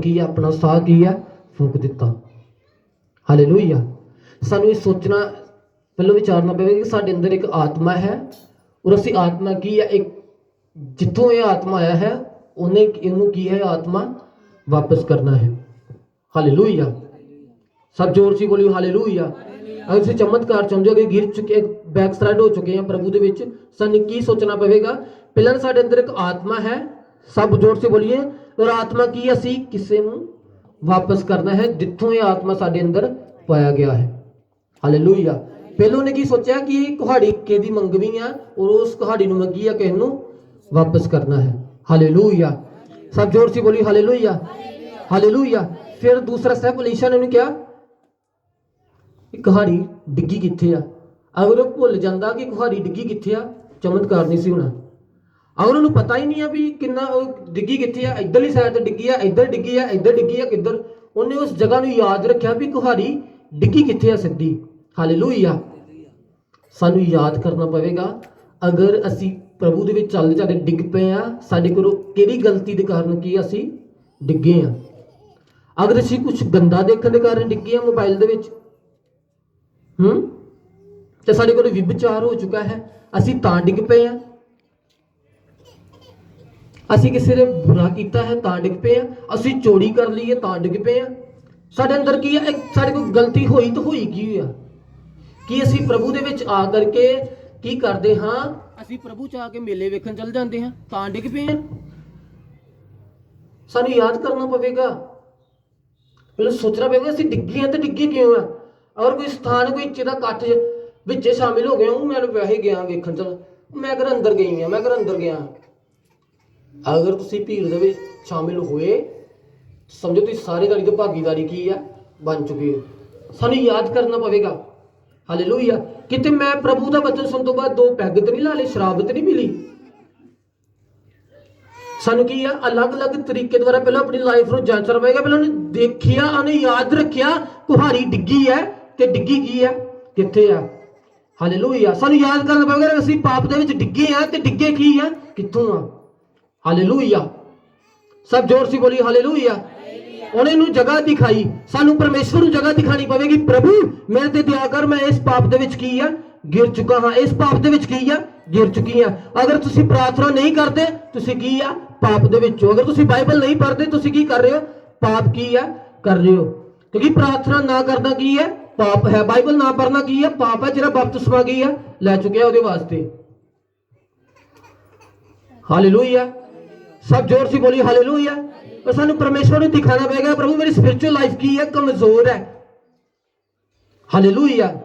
ਕੀ ਹੈ ਆਪਣਾ ਸਾਹ ਕੀ ਹੈ ਫੂਕ ਦਿੱਤਾ ਹਾਲੇਲੂਇਆ ਸਾਨੂੰ ਇਹ ਸੋਚਣਾ ਪਹਿਲਾਂ ਵਿਚਾਰਨਾ ਪਵੇਗਾ ਕਿ ਸਾਡੇ ਅੰਦਰ ਇੱਕ ਆਤਮਾ ਹੈ ਔਰ ਅਸੀਂ ਆਤਮਾ ਕੀ ਹੈ ਇੱਕ ਜਿੱਥੋਂ ਇਹ ਆਤਮਾ ਆਇਆ ਹੈ ਉਹਨੇ ਇਹਨੂੰ ਕੀ ਹੈ ਆਤਮਾ ਵਾਪਸ ਕਰਨਾ ਹੈ ਹਾਲੇਲੂਇਆ ਸਭ ਜ਼ੋਰ ਸੀ ਬੋਲਿਓ ਹਾਲੇਲੂਇਆ ਅਗਰ ਤੁਸੀਂ ਚਮਤਕਾਰ ਚਾਹੁੰਦੇ ਹੋ ਕਿ ਗਿਰ ਚੁੱਕੇ ਬੈਕ ਸਾਈਡ ਹੋ ਚੁੱਕੇ ਹਾਂ ਪ੍ਰਭੂ ਦੇ ਵਿੱਚ ਸਾਨੂੰ ਕੀ ਸੋਚਣਾ ਪਵੇਗਾ ਪਹਿਲਾਂ ਤਾਂ ਸਾਡੇ ਅੰਦਰ ਇੱਕ ਆਤਮਾ ਹੈ ਸਭ ਜ਼ੋਰ ਸੇ ਬੋਲੀਏ ਔਰ ਆਤਮਾ ਕੀ ਅਸੀਂ? ਕਿਸੇ ਨੂੰ ਵਾਪਸ ਕਰਨਾ ਹੈ, ਜਿੱਥੋਂ ਇਹ ਆਤਮਾ ਸਾਡੇ ਅੰਦਰ ਪਾਇਆ ਗਿਆ ਹੈ। ਹਾਲੇਲੂਇਆ ਪਹਿਲੋਂ ਨੇ ਕੀ ਸੋਚਿਆ ਕਿ ਇਹ ਕੁਹਾੜੀ ਕਿਹਦੀ ਮੰਗਵੀ ਆ ਔਰ ਉਸ ਕੁਹਾੜੀ ਨੂੰ ਮੰਗੀ ਆ ਕਿਸ ਨੂੰ? ਵਾਪਸ ਕਰਨਾ ਹੈ। ਹਾਲੇਲੂਇਆ ਸਭ ਜ਼ੋਰ ਸੀ ਬੋਲੀ ਹਾਲੇਲੂਇਆ ਹਾਲੇਲੂਇਆ ਫਿਰ ਦੂਸਰਾ ਸਟੈਪ ਅਲੀਸ਼ਾ ਨੇ ਉਹਨੂੰ ਕਿਹਾ, ਇਹ ਕੁਹਾੜੀ ਡਿੱਗੀ ਕਿੱਥੇ ਆ? ਅਗਰ ਉਹ ਭੁੱਲ ਜਾਂਦਾ ਕਿ ਕੁਹਾੜੀ ਡਿੱਗੀ ਕਿੱਥੇ ਆ, ਚਮਤਕਾਰ ਨਹੀਂ ਸੀ ਹੋਣਾ। ਆਹ ਉਹਨਾਂ ਨੂੰ ਪਤਾ ਹੀ ਨਹੀਂ ਆ ਵੀ ਕਿੰਨਾ ਉਹ ਡਿੱਗੀ ਕਿੱਥੇ ਆ, ਇੱਧਰਲੀ ਸਾਈਡ ਤੇ ਡਿੱਗੀ ਆ, ਇੱਧਰ ਡਿੱਗੀ ਆ, ਇੱਧਰ ਡਿੱਗੀ ਆ, ਕਿੱਧਰ? ਉਹਨੇ ਉਸ ਜਗ੍ਹਾ ਨੂੰ ਯਾਦ ਰੱਖਿਆ ਵੀ ਕੁਹਾੜੀ ਡਿੱਗੀ ਕਿੱਥੇ ਆ ਸਿੱਧੀ। ਹਾਲੇਲੂਇਆ ਸਾਨੂੰ ਯਾਦ ਕਰਨਾ ਪਵੇਗਾ, ਅਗਰ ਅਸੀਂ ਪ੍ਰਭੂ ਦੇ ਵਿੱਚ ਚੱਲਦੇ ਚੱਲਦੇ ਡਿੱਗ ਪਏ ਆ, ਸਾਡੇ ਕੋਲੋਂ ਕਿਹੜੀ ਗਲਤੀ ਦੇ ਕਾਰਨ ਕੀ ਅਸੀਂ ਡਿੱਗੇ ਆ? ਅਗਰ ਅਸੀਂ ਕੁਝ ਗੰਦਾ ਦੇਖਣ ਦੇ ਕਾਰਨ ਡਿੱਗੇ ਆ ਮੋਬਾਈਲ ਦੇ ਵਿੱਚ, ਹੂੰ? ਤੇ ਸਾਡੇ ਕੋਲ ਵਿਭਚਾਰ ਹੋ ਚੁੱਕਾ ਹੈ, ਅਸੀਂ ਤਾਂ ਡਿੱਗ ਪਏ ਆ ਅਸੀਂ ਕਿਸੇ ਨੇ ਬੁਰਾ ਕੀਤਾ ਹੈ, ਤਾਂ ਡਿੱਗ ਪਏ ਆ। ਅਸੀਂ ਚੋਰੀ ਕਰ ਲਈ ਹੈ ਤਾਂ ਡਿੱਗ ਪਏ ਆ। ਸਾਡੇ ਅੰਦਰ ਕੀ ਹੈ ਸਾਡੇ ਕੋਲ ਗਲਤੀ ਹੋਈ ਤਾਂ ਹੋਈ ਕੀ ਆ? ਕੀ ਅਸੀਂ ਪ੍ਰਭੂ ਦੇ ਵਿੱਚ ਆ ਕਰਕੇ ਕੀ ਕਰਦੇ ਹਾਂ? ਅਸੀਂ ਪ੍ਰਭੂ ਚ ਆ ਕੇ ਮੇਲੇ ਵੇਖਣ ਚੱਲ ਜਾਂਦੇ ਹਾਂ, ਤਾਂ ਡਿੱਗ ਪਏ ਆ। ਸਾਨੂੰ ਯਾਦ ਕਰਨਾ ਪਵੇਗਾ। ਮੈਨੂੰ ਸੋਚਣਾ ਪਵੇਗਾ, ਅਸੀਂ ਡਿੱਗੇ ਹਾਂ ਤੇ ਡਿੱਗੇ ਕਿਉਂ ਆ? ਅਗਰ ਕੋਈ ਸਥਾਨ, ਕੋਈ ਇੱਥੇ ਦਾ ਇਕੱਠ ਵਿੱਚ ਸ਼ਾਮਿਲ ਹੋ ਗਏ ਉਹ ਮੈਂ ਵੈਸੇ ਗਿਆ ਵੇਖਣ ਚਲ। ਮੈਂ ਘਰ ਅੰਦਰ ਗਈ ਆ, ਮੈਂ ਘਰ ਅੰਦਰ ਗਿਆ। ਅਗਰ ਤੁਸੀਂ ਭੀੜ ਦੇ ਵਿੱਚ ਸ਼ਾਮਿਲ ਹੋਏ, ਸਮਝੋ ਤੁਸੀਂ ਸਾਰੇ ਤੁਹਾਡੀ ਤੋਂ ਭਾਗੀਦਾਰੀ ਕੀ ਆ, ਬਣ ਚੁੱਕੀ ਹੋ। ਸਾਨੂੰ ਯਾਦ ਕਰਨਾ ਪਵੇਗਾ। ਹਾਲੇਲੂਇਆ ਕਿਤੇ ਮੈਂ ਪ੍ਰਭੂ ਦਾ ਵਚਨ ਸੁਣ ਤੋਂ ਬਾਅਦ ਦੋ ਪੈਗ ਤੇ ਨਹੀਂ ਲਾ ਲਏ, ਸ਼ਰਾਬ ਤੇ ਨਹੀਂ ਮਿਲੀ ਸਾਨੂੰ ਕੀ ਆ? ਅਲੱਗ-ਅਲੱਗ ਤਰੀਕੇ ਦੁਆਰਾ ਪਹਿਲਾਂ ਆਪਣੀ ਲਾਈਫ ਨੂੰ ਜਾਂਚਣਾ ਪਏਗਾ ਪਹਿਲਾਂ ਉਹਨੇ ਦੇਖਿਆ, ਉਹਨੇ ਯਾਦ ਰੱਖਿਆ ਕੁਹਾਰੀ ਡਿੱਗੀ ਹੈ ਤੇ ਡਿੱਗੀ ਕੀ ਹੈ? ਕਿੱਥੇ ਆ? ਹਾਲੇਲੂਇਆ ਸਾਨੂੰ ਯਾਦ ਕਰਨਾ ਪਵੇਗਾ ਅਸੀਂ ਪਾਪ ਦੇ ਵਿੱਚ ਡਿੱਗੇ ਆ ਤੇ ਡਿੱਗੇ ਕੀ ਆ? ਕਿੱਥੋਂ ਆ? ਹਾਲੇਲੂਇਆ ਸਭ ਜ਼ੋਰ ਸੀ ਬੋਲੀ ਹਾਲੇਲੂਇਆ ਉਹਨੇ ਨੂੰ ਜਗ੍ਹਾ ਦਿਖਾਈ। ਸਾਨੂੰ ਪਰਮੇਸ਼ਵਰ ਨੂੰ ਜਗ੍ਹਾ ਦਿਖਾਣੀ ਪਵੇਗੀ। ਪ੍ਰਭੂ ਮੇਰੇ ਤੇ ਦਇਆ ਕਰ, ਮੈਂ ਇਸ ਪਾਪ ਦੇ ਵਿੱਚ ਕੀ ਆ? ਗਿਰ ਚੁੱਕਾ ਹਾਂ। ਇਸ ਪਾਪ ਦੇ ਵਿੱਚ ਕੀ ਆ? ਗਿਰ ਚੁੱਕੀ ਆ ਅਗਰ ਤੁਸੀਂ ਪ੍ਰਾਰਥਨਾ ਨਹੀਂ ਕਰਦੇ, ਤੁਸੀਂ ਕੀ ਆ? ਪਾਪ ਦੇ ਵਿੱਚ ਹੋ। ਅਗਰ ਤੁਸੀਂ ਬਾਈਬਲ ਨਹੀਂ ਪੜ੍ਹਦੇ, ਤੁਸੀਂ ਕੀ ਕਰ ਰਹੇ ਹੋ? ਪਾਪ ਕੀ ਆ? ਕਰ ਰਹੇ ਹੋ। ਕਿਉਂਕਿ ਪ੍ਰਾਰਥਨਾ ਨਾ ਕਰਨਾ ਕੀ ਹੈ? ਪਾਪ ਹੈ। ਬਾਈਬਲ ਨਾ ਪੜ੍ਹਨਾ ਕੀ ਹੈ? ਪਾਪ ਹੈ ਜਿਹੜਾ ਬਪਤਿਸਮਾ ਕੀ ਹੈ ਲੈ ਚੁੱਕਿਆ ਉਹਦੇ ਵਾਸਤੇ। ਹਾਲੇਲੂਇਆ ਸਭ ਜ਼ੋਰ ਸੀ ਬੋਲੀ, ਹਾਲੇਲੂਇਆ। ਪਰ ਸਾਨੂੰ ਪਰਮੇਸ਼ਵਰ ਨੂੰ ਦਿਖਾਣਾ ਪਏਗਾ ਪ੍ਰਭੂ, ਮੇਰੀ ਸਪਿਰਚੁਅਲ ਲਾਈਫ ਕੀ ਹੈ? ਕਮਜ਼ੋਰ ਹੈ। ਹਾਲੇਲੂਇਆ।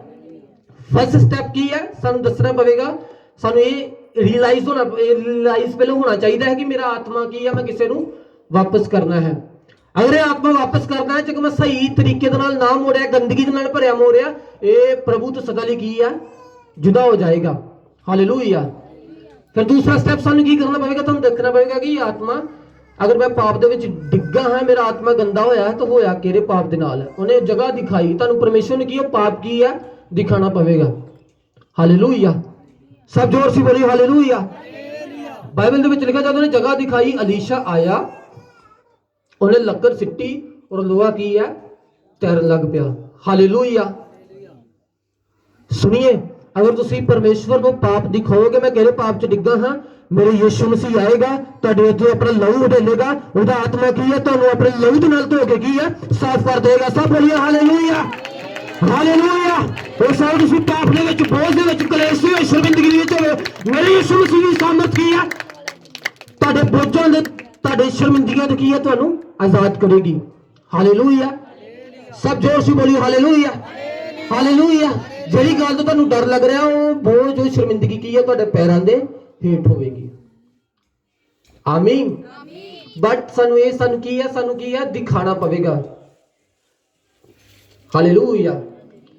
ਫਸਟ ਸਟੈਪ ਕੀ ਹੈ? ਸਾਨੂੰ ਦੱਸਣਾ ਪਵੇਗਾ। ਸਾਨੂੰ ਇਹ ਰਿਅਲਾਈਜ਼ ਹੋਣਾ, ਇਹ ਰਿਅਲਾਈਜ਼ ਪਹਿਲਾਂ ਹੋਣਾ ਚਾਹੀਦਾ ਹੈ ਕਿ ਮੇਰਾ ਆਤਮਾ ਕੀ ਹੈ, ਮੈਂ ਕਿਸੇ ਨੂੰ ਵਾਪਸ ਕਰਨਾ ਹੈ। ਅਗਰ ਇਹ ਆਤਮਾ ਵਾਪਸ ਕਰਨਾ ਹੈ ਜੇ ਮੈਂ ਸਹੀ ਤਰੀਕੇ ਦੇ ਨਾਲ ਨਾ ਮੋੜਿਆ, ਗੰਦਗੀ ਦੇ ਨਾਲ ਭਰਿਆ ਮੋੜਿਆ, ਇਹ ਪ੍ਰਭੂ ਤੋਂ ਸਦਾ ਲਈ ਕੀ ਹੈ? ਜੁਦਾ ਹੋ ਜਾਏਗਾ। ਹਾਲੇਲੂਇਆ। ਫਿਰ ਦੂਸਰਾ ਸਟੈਪ ਸਾਨੂੰ ਕੀ ਕਰਨਾ ਪਵੇਗਾ? ਤੁਹਾਨੂੰ ਦੇਖਣਾ ਪਵੇਗਾ ਕਿ ਆਤਮਾ, ਅਗਰ ਮੈਂ ਪਾਪ ਦੇ ਵਿੱਚ ਡਿੱਗਾ ਹਾਂ, ਮੇਰਾ ਆਤਮਾ ਗੰਦਾ ਹੋਇਆ ਹੈ, ਤਾਂ ਹੋਇਆ ਕਿਹੜੇ ਪਾਪ ਦੇ ਨਾਲ? ਉਹਨੇ ਜਗ੍ਹਾ ਦਿਖਾਈ, ਤੁਹਾਨੂੰ ਪਰਮੇਸ਼ਵਰ ਨੇ ਕੀ ਉਹ ਪਾਪ ਕੀ ਹੈ? ਦਿਖਾਣਾ ਪਵੇਗਾ। ਹਾਲੇਲੂਇਆ ਸਭ ਜ਼ੋਰ ਸੀ ਬੋਲੀ ਹਾਲੇਲੂਇਆ ਬਾਈਬਲ ਦੇ ਵਿੱਚ ਲਿਖਿਆ ਜਦੋਂ ਉਹਨੇ ਜਗ੍ਹਾ ਦਿਖਾਈ, ਅਲੀਸ਼ਾ ਆਇਆ। ਉਹਨੇ ਲੱਕੜ ਸਿੱਟੀ ਔਰ ਲੋਹਾ ਕੀ ਹੈ? ਤੈਰਨ ਲੱਗ ਪਿਆ। ਹਾਲੇਲੂਇਆ ਸੁਣੀਏ। ਅਗਰ ਤੁਸੀਂ ਪਰਮੇਸ਼ਵਰ ਨੂੰ ਪਾਪ ਦਿਖਾਓਗੇ, ਮੈਂ ਕਿਹੜੇ ਪਾਪ 'ਚ ਡਿੱਗਾ ਹਾਂ? ਮੇਰੇ ਯਿਸੂ ਮਸੀਹ ਆਏਗਾ, ਤੁਹਾਡੇ ਉੱਤੇ ਆਪਣਾ ਲਹੂ ਢੇਲੇਗਾ ਉਹਦਾ ਆਤਮਾ ਕੀ ਹੈ? ਤੁਹਾਨੂੰ ਆਪਣੇ ਲਹੂ ਦੇ ਨਾਲ ਧੋ ਕੇ ਕੀ ਹੈ? ਸਾਫ਼ ਕਰ ਦੇਗਾ ਸਭ ਬੋਲੀਏ ਹਾਲੇਲੂਇਆ ਹਾਲੇਲੂਇਆ ਉਹ ਸਾਰੇ ਤੁਸੀਂ ਪਾਪ ਦੇ ਵਿੱਚ, ਬੋਝ ਦੇ ਵਿੱਚ ਕਲੇਸ਼ ਦੇ ਵਿੱਚ ਸ਼ਰਮਿੰਦਗੀ ਦੇ ਵਿੱਚ ਹੋਵੇ ਮੇਰੇ ਯਿਸੂ ਮਸੀਹ ਦੀ ਸਾਮਰਥ ਕੀ ਹੈ? ਤੁਹਾਡੇ ਬੋਝਾਂ ਦੇ, ਤੁਹਾਡੇ ਸ਼ਰਮਿੰਦਗੀਆਂ ਤੋਂ ਕੀ ਹੈ? ਤੁਹਾਨੂੰ ਆਜ਼ਾਦ ਕਰੇਗੀ। ਹਾਲੇਲੂਇਆ ਸਭ ਜ਼ੋਰ ਸੀ ਬੋਲੀ ਹਾਲੇਲੂਇਆ ਹਾਲੇਲੂਇਆ ਜਿਹੜੀ ਗੱਲ ਤੋਂ ਤੁਹਾਨੂੰ ਡਰ ਲੱਗ ਰਿਹਾ ਉਹ ਬੋਝ ਜੋ ਸ਼ਰਮਿੰਦਗੀ ਕੀ ਹੈ ਤੁਹਾਡੇ ਪੈਰਾਂ ਦੇ ਹੇਠ ਹੋਵੇਗੀ। ਆਮੀਨ। ਬਟ ਸਾਨੂੰ ਇਹ ਸਾਨੂੰ ਕੀ ਹੈ ਸਾਨੂੰ ਕੀ ਹੈ ਦਿਖਾਣਾ ਪਵੇਗਾ। ਹਾਲੇਲੂਇਆ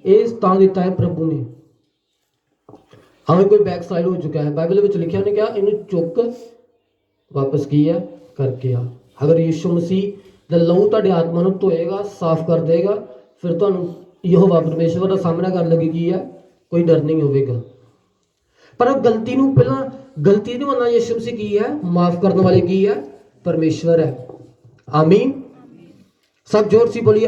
ਇਹ ਤਾਂ ਦਿੱਤਾ ਹੈ ਪ੍ਰਭੂ ਨੇ। ਹमें ਕੋਈ ਬੈਕ ਸਾਈਡ ਹੋ ਚੁੱਕਾ ਹੈ। ਬਾਈਬਲ ਵਿੱਚ ਲਿਖਿਆ ਉਹਨੇ ਕਿਹਾ ਇਹਨੂੰ ਚੁੱਕ ਵਾਪਸ ਕੀ ਹੈ ਕਰਕੇ ਆ। ਅਗਰ ਯਿਸੂ ਮਸੀਹ ਦਾ ਲਹੂ ਤੁਹਾਡੇ ਆਤਮਾ ਨੂੰ ਧੋਏਗਾ ਸਾਫ਼ ਕਰ ਦੇਗਾ ਫਿਰ ਤੁਹਾਨੂੰ ਯਹੋਵਾ ਪਰਮੇਸ਼ਵਰ ਦਾ ਸਾਹਮਣਾ ਕਰਨ ਲੱਗੇ ਕੀ ਆ? ਕੋਈ ਡਰ ਨਹੀਂ ਹੋਵੇਗਾ। ਪਰ ਉਹ ਗਲਤੀ ਨੂੰ ਪਹਿਲਾਂ, ਗਲਤੀ ਨੂੰ ਮੰਨਣਾ ਯਿਸੂ ਮਸੀਹ ਕੀ ਹੈ ਮਾਫ ਕਰਨ ਵਾਲੇ ਕੀ ਹੈ ਪਰਮੇਸ਼ਵਰ ਹੈ ਆਮੀਨ। ਸਭ ਜੋਰ ਸੀ ਬੋਲੀ